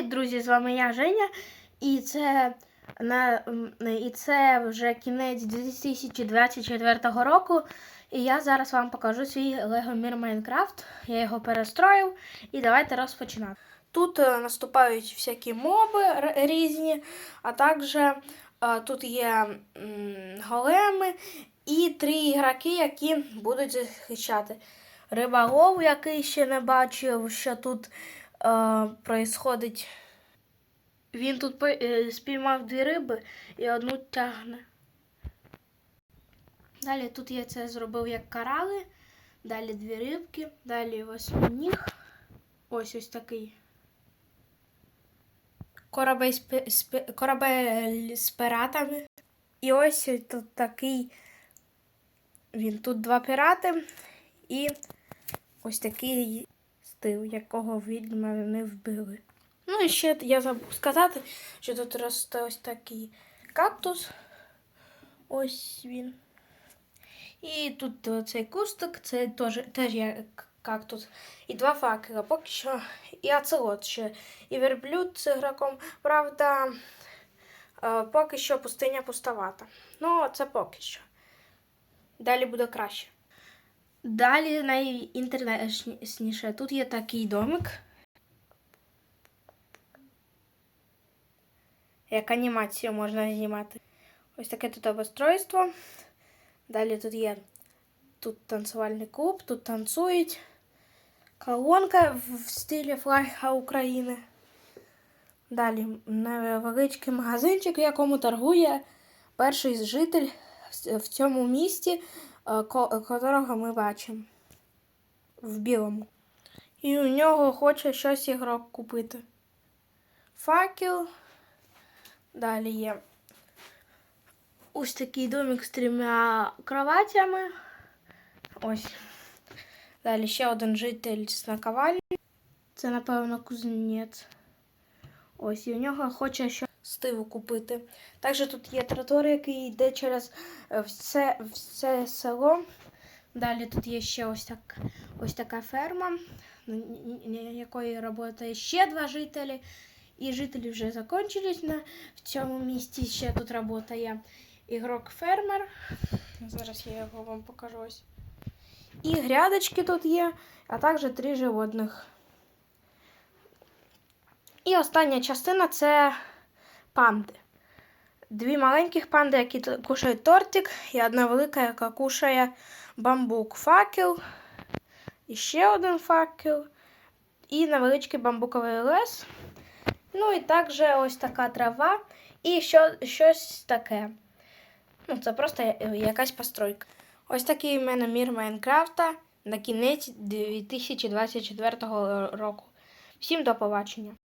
Привіт, друзі! З вами я Женя. І це на і це вже кінець 2024 року. І я зараз вам покажу свій Lego Мір Майнкрафт. Я його перестроїв. І давайте розпочинати. Тут е, наступають всякі моби різні, а також е, тут є големи і три ігроки, які будуть захищати. Риболов, який ще не бачив, що тут е, происходить. Він тут е, спіймав дві риби і одну тягне. Далі тут я це зробив як карали. Далі дві рибки, далі восьминіг. Ось ось такий. Корабель з, пи- корабель з піратами. І ось тут такий. Він тут два пірати і ось такий стил, якого відьма не вбили. Ну і ще я забув сказати, що тут росте ось такий кактус. Ось він. І тут цей кустик, це теж, теж є кактус. І два факела. Поки що і оцелот ще. І верблюд з ігроком. Правда, е, поки що пустиня пустовата. Ну, це поки що. Далі буде краще. Далі найінтересніше. Тут є такий домик. Як анімацію можна знімати. Ось таке тут обустройство. Далі тут є тут танцювальний клуб, тут танцюють. Колонка в стилі флага України. Далі невеличкий магазинчик, в якому торгує перший житель в- цьому місті, котрого ми бачимо в білому. І у нього хоче щось ігрок купити. Факел. Далі є ось такий домик з трьома кроватями. Ось. Далі ще один житель з наковальні. Це, напевно, кузнець. Ось, і у нього хоче що стиву купити. Також тут є тротуар, який йде через е, все, все село. Далі тут є ще ось, так, ось така ферма, якої працює ще два жителі. І жителі вже закончились на в цьому місті. Ще тут працює ігрок-фермер. Зараз я його вам покажу. Ось. І грядочки тут є, а також три животних. І остання частина це панди. Дві маленьких панди, які кушають тортик, і одна велика, яка кушає бамбук, факел, і ще один факел, і невеличкий бамбуковий лес. Ну і також ось така трава, і що, щось таке. Ну, це просто якась постройка. Ось такий у мене мір Майнкрафта на кінець 2024 року. Всім до побачення!